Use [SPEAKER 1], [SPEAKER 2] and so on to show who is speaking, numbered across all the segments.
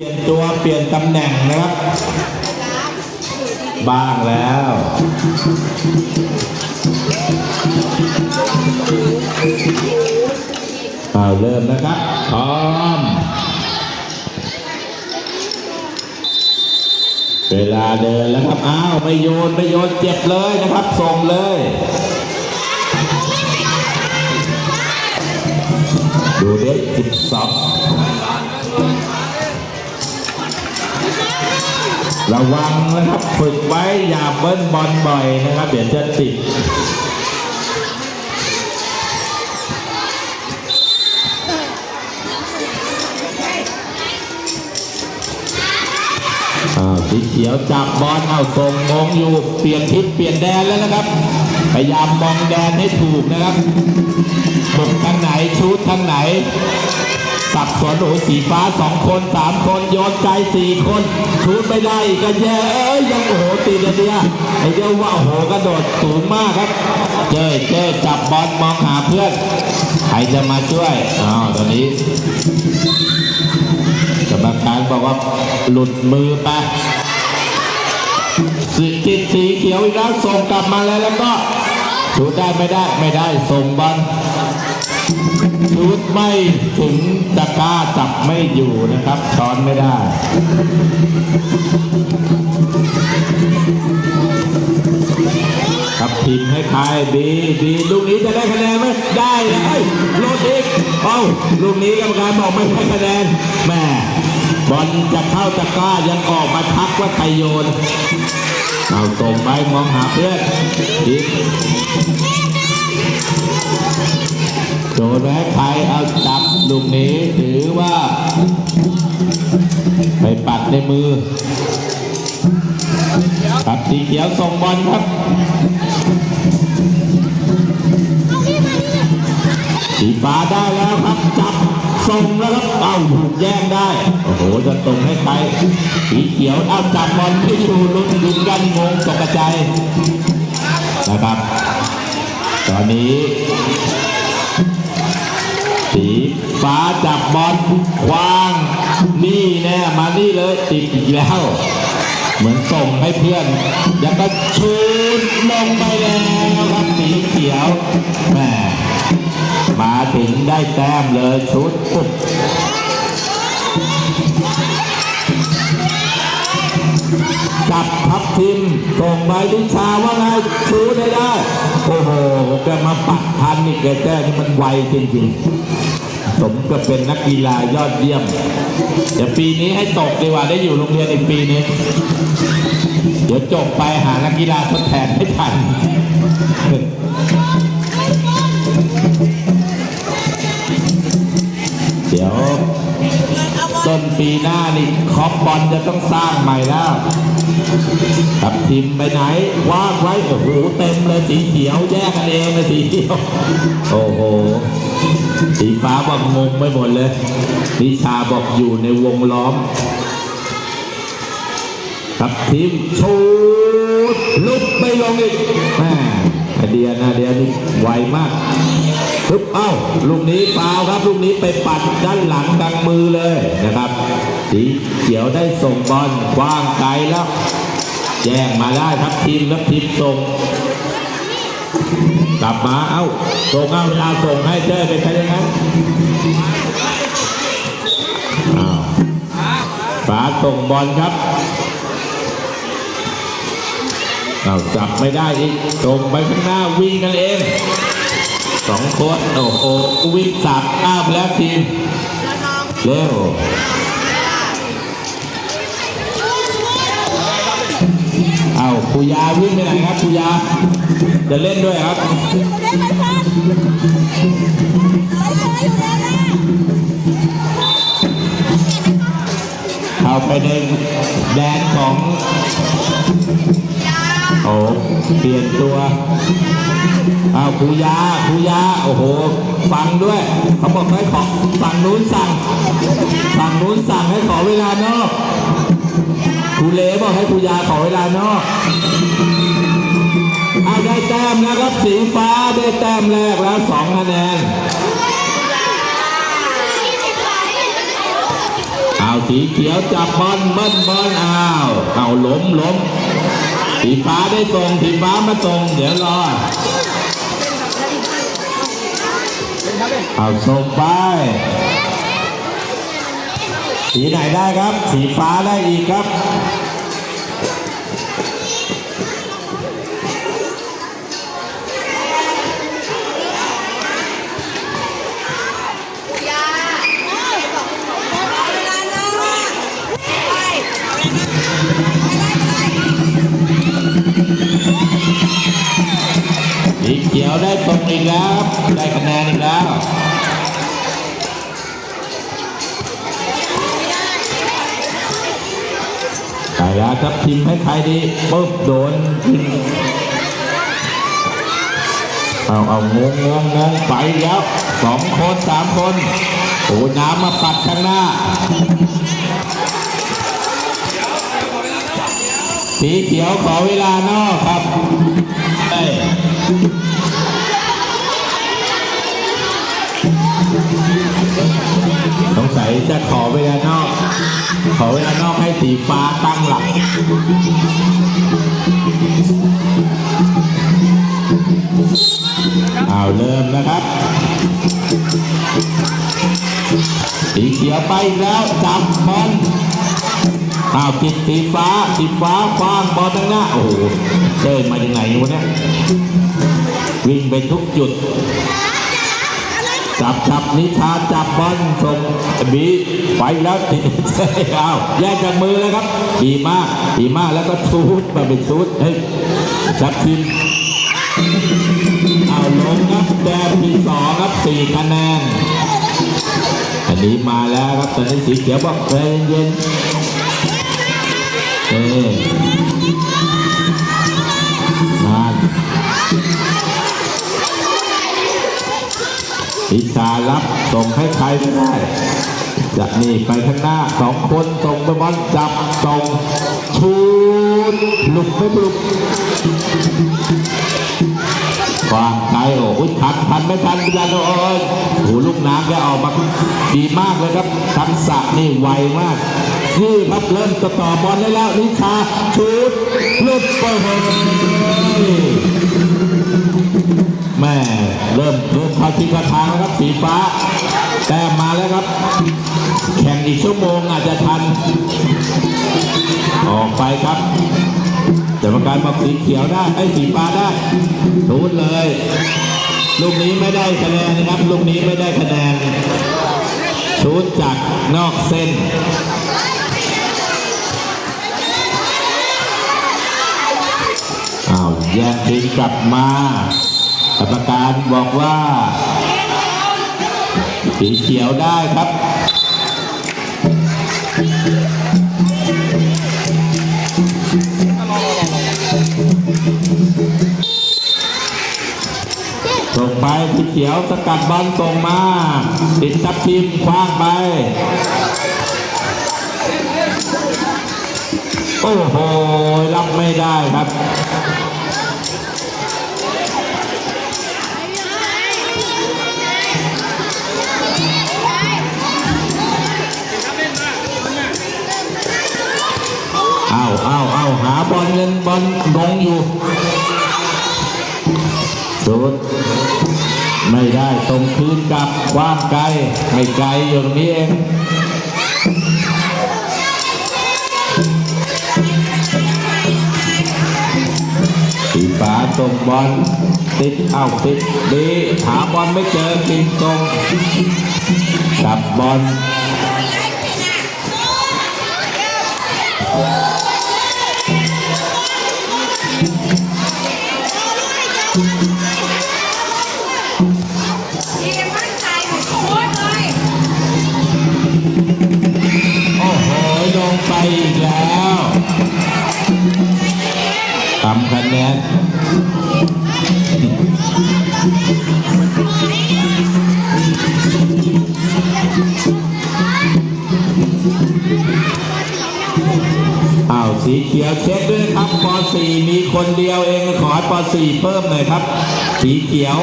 [SPEAKER 1] เปลี่ยนตัวเปลี่ยนตำแหน่งนะครับ บ้างแล้ว เอาเริ่มนะครับ พร้อม เวลาเดินแล้วครับ อ้าว ไม่โยน ไม่โยน เจ็บเลยนะครับ ส่งเลยดูเด็กสิบสอง ระวังนะครับฝึกไว้อย่าเบิ้ลบอลบ่อยนะครับ เดี๋ยวจะติดอ่าสีเขียวจับบอลเอาตรงมองอยู่เปลี่ยนทิศเปลี่ยนแดนแล้วนะครับ พยายามมองแดนให้ถูกนะครับบุกทางไหนชูดทางไหน สับสนโอ้สีฟ้าสองคนสามคนโยนไกลสี่คนชูดไม่ได้ก็แย่เอ้ยยังโอ้โหตีเดียไอเดียวว่าโอ้โหกระโดดสูงมากครับ เจ้ยเจ้จับบอลมองหาเพื่อนใครจะมาช่วยอ้าวตอนนี้กรรมการบอกว่าหลุดมือไปสีจิตสีเขียวอีกแล้วส่งกลับมาแล้วแล้วก็ชูดได้ไม่ได้ไม่ได้ส่งบอล ชูดไม่ถึงตะกร้าจับไม่อยู่นะครับ ช้อนไม่ได้ครับทีมให้ใครบีบีลูกนี้จะได้คะแนนไหมได้เลยโลดอีกเอาลูกนี้กรรมการบอกไม่ให้คะแนนแม่บอลจะเข้าตะกร้ายังออกมาทักว่าไทยโยนเอาส่งไปมองหาเพื่อนอี ดนไว้ให้ใครเอาจับลูกนี้ถือว่า ไปปัดในมือครับสีเขียวส่งบอลครับสีฟ้าได้แล้วครับจับส่งแล้วครับเอาถูกแย่งได้ โอ้โหจะตรงให้ใครสีเขียวเอาจับบอลที่อยู่ลุ้นลุ้นกันงงตกกระจนะครับ ตอนนี้ ฟ้าจับบอลควาง นี่แน่มานี่เลยติดอีกแล้ว เหมือนส่งให้เพื่อนยังก็ชูดลงไปแล้วครับสีเขียวแหมมาถึงได้แต้มเลยชุดปุ๊บจับทับทิมส่งไปดิชาว่าไงชูได้ได้ โอ้โหแกมาปัดทันนี่แกแก้นี่มันไวจริงๆ สมกับเป็นนักกีฬายอดเยี่ยม เดี๋ยวปีนี้ให้ตกดีกว่าได้อยู่โรงเรียนอีกปีนี้ เดี๋ยวจบไปหานักกีฬาทดแทนไม่ทันเดี๋ยวต้นปีหน้านี่คอปบอลจะต้องสร้างใหม่แล้ว ครับทีมไปไหนว่างไว้โอ้โหเต็มเลยสีเขียวแยกกันเองเลยสีเขียวโอ้โหสีฟ้าบอกงงไปหมดเลยนิชาบอกอยู่ในวงล้อมครับทีมชูดลุกไม่ลงอีกแม่นาเดียนาเดียนี่ไวมากปึ๊บเอ้าลูกนี้เปล่าครับลูกนี้ไปปัดด้านหลังกลางมือเลยนะครับ สีเขียวได้ส่งบอลกว้างไกลแล้วแย่งมาได้ครับทีมแล้วทีมส่งกลับมาเอ้าส่งเอาเวลาส่งให้เจ้ไปใครยังไงอ้าวฟ้าส่งบอลครับเอาจับไม่ได้อีกตรงไปข้างหน้าวิ่งกันเองสองคนโอ้โหวิ่งสับอ้าวแล้วทีมเร็ว ปุยาวิ่งไปไหนครับปุยาจะเล่นด้วยครับเข้าไปในแดนของโอ้เปลี่ยนตัวอ้าวครูยาครูยาโอ้โห ฟังด้วย เขาบอกให้ขอฝั่งนู้นสั่งฝั่งนู้นสั่งให้ขอเวลานอก ครูเลบอกให้ครูยาขอเวลานอกเอาได้แต้มแล้วครับสีฟ้าได้แต้มแรกแล้วสองคะแนนเอาสีเขียวจับบอลเบิ้ลบอลอ้าวเอาล้มล้มสีฟ้าได้ส่งสีฟ้ามาส่งเดี๋ยวรอเอาส่งไป สีไหนได้ครับ สีฟ้าได้อีกครับ สีเขียวได้ตรงอีกแล้ว ได้คะแนนอีกแล้ว ใครแล้วครับทีมให้ใครดีปุ๊บโดนเอาเอางงงงงงไปแล้วสองคนสามคนโอ้น้ำมาปัดข้างหน้าสีเขียวขอเวลานอกครับเอ้ สงสัยจะขอเวลานอก ขอเวลานอกให้สีฟ้าตั้งหลักเอาเริ่มนะครับ สีเขียวไปแล้วจับบอลอ้าวติดสีฟ้าสีฟ้าคว้างบอลตั้งหน้า โอ้โหเดินมาจากไหนวะเนี่ยวิ่งไปทุกจุด จับจับนิชาจับบอลส่งบีไปแล้วติดเอาแยกจากมือเลยครับ ดีมาก ดีมากแล้วก็ชูดมาเป็นชูดเฮ้ยจับทีมเอาลงครับแต้มที่สองครับสี่คะแนนอันนี้มาแล้วครับตอนนี้สีเขียวบอกใจเย็นเอ้ยนาน อิชารับส่งให้ใครไม่ได้จะนี่ไปข้างหน้าสองคนส่งไปบอลจับส่งชูดหลุกไม่หลุกความไกลโอ้ยทันทันไม่ทันพิจารณาโอ้ยโอ้ลูกน้ำแกออกมาดีมากเลยครับทักษะนี่ไวมากนี่ครับเริ่มจะต่อบอลได้แล้วนิชาชูดลุกไปเลย แม่เริ่มเริ่มเข้าที่กระทางครับสีฟ้า แต้มมาแล้วครับ แข่งอีกชั่วโมงอาจจะทัน ออกไปครับกรรมการบอกสีเขียวได้ไอ้สีฟ้าได้ทูดเลย ลูกนี้ไม่ได้คะแนนนะครับ ลูกนี้ไม่ได้คะแนนชูดจากนอกเส้นอ้าวแย่งทีมกลับมา กรรมการบอกว่า สีเขียวได้ครับส่งไปสีเขียวสกัดบอลส่งมา ติดทับทีมคว้างไป โอ้โหรับไม่ได้ครับาบอลเงินงงอยู่สุดไม่ได้ตรงคืนกับกว้างไกล ไม่ไกลอยู่ตรงนี้เองสีฟ้าส่งบอลติดเอาติดดีหาบอลไม่เจอติดตรงกับบอล
[SPEAKER 2] ทำ
[SPEAKER 1] คะแนนอ้าวสีเขียวเช็คด้วยครับป .4 มีคนเดียวเองขอป .4 เพิ่มหน่อยครับ สีเขียว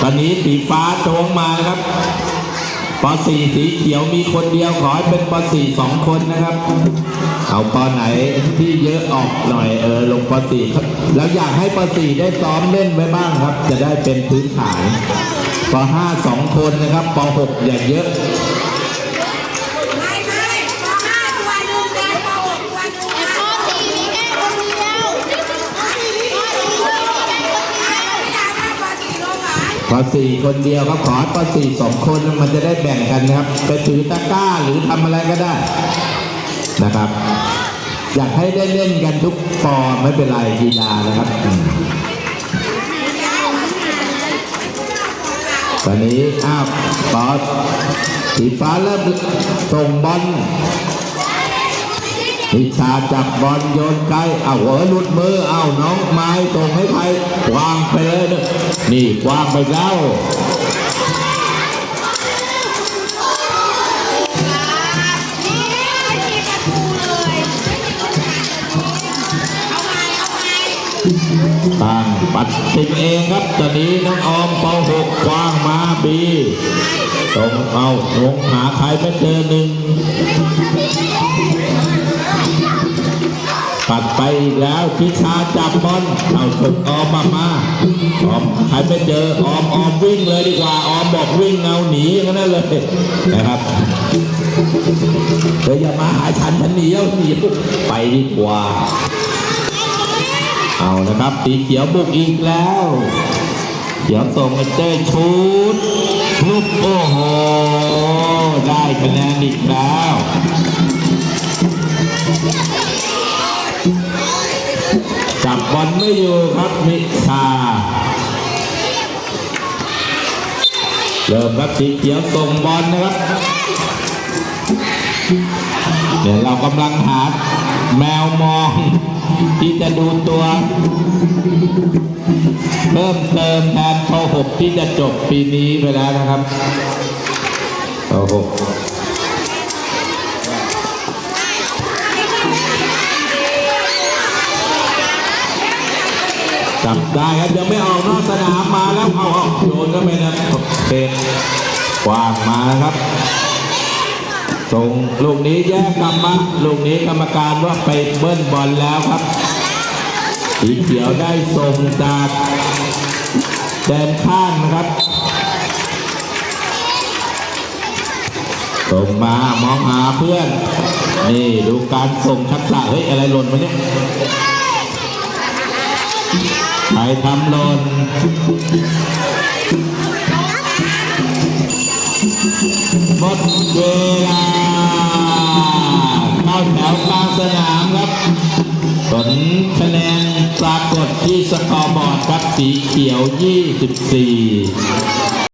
[SPEAKER 1] ตอนนี้สีฟ้าโจงมาครับ ปอสีสีเขียวมีคนเดียวขอให้เป็นปอสีสองคนนะครับ เอาปอไหนที่เยอะออกหน่อยเออลงปอสี่ครับแล้วอยากให้ปอสี่ได้ซ้อมเล่นไว้บ้างครับ จะได้เป็นพื้นฐานปอห้าสองคนนะครับปอหกอย่าเยอะ
[SPEAKER 2] ไม่ไม่ปห้าตัวหนึ่งแดงปหกตัวหนึ่ง
[SPEAKER 3] แต่
[SPEAKER 2] นะ
[SPEAKER 3] ข้อสี่มีแค่คนเดียวข้อสี่มีแค่คนเดียว
[SPEAKER 2] ไม่อยากให้ปสี่ล งเหรอ
[SPEAKER 1] ป .4 คนเดียวครับขอให้ป .4 สองคนมันจะได้แบ่งกันนะครับไปถือตะกร้าหรือทำอะไรก็ได้นะครับ อยากให้ได้เล่นกันทุกปอไม่เป็นไรกีฬานะครับ ตอนนี้อ้าวปอสสีฟ้าเริ่มส่งบอล นิชาจับบอลโยนไกลเอาหัวหลุดมือเอาน้องไม้ส่งให้ใครวางไปเลยนะนี่วางไปแล้ว
[SPEAKER 2] นี่ไม่มีประตูเลยเอาไงเอาไง
[SPEAKER 1] ตั้งปัดติดเองครับตอนนี้น้องออมป .6 วางมาบีส่งเอาลงหาใครไม่เจอหนึ่ง ปัดไปแล้วพิชาจับบอลเอาส่งออมมามาออมใครไม่เจอออมออมวิ่งเลยดีกว่าออมบอกวิ่งเอาหนีอย่างนั้นเลยนะครับเดี๋ยวอย่ามาหาฉันฉันหนีเอาหนีไปดีกว่า เอานะครับสีเขียวบุกอีกแล้วเขียวส่งไอ้เต้ชุดลูกโอ้โห ได้คะแนนอีกแล้ว จับบอลไม่อยู่ครับมิชาเริ่มครับสีเขียวส่งบอลนะครับ เดี๋ยวเรากำลังหาแมวมองที่จะดูตัว เพิ่มเติมแทนป .6 ที่จะจบปีนี้ไปแล้วนะครับป .6 จับได้ครับยังไม่ออกนอกสนามมาแล้วเอาเอาโยนก็ไปนะเตะกว้างมาครับส่งลูกนี้แยกกลับมาลูกนี้กรรมการว่าไปเบิ้ลบอลแล้วครับสีเขียวได้ส่งจากแดนข้างนะครับส่งมามองหาเพื่อน นี่ดูการส่งทักษะเฮ้ยอะไรหล่นมาเนี่ย ใครทำหล่นหมดเวลาเข้าแถวกลางสนามครับผลคะแนนปรากฏที่สกอร์บอร์ดครับสีเขียว 24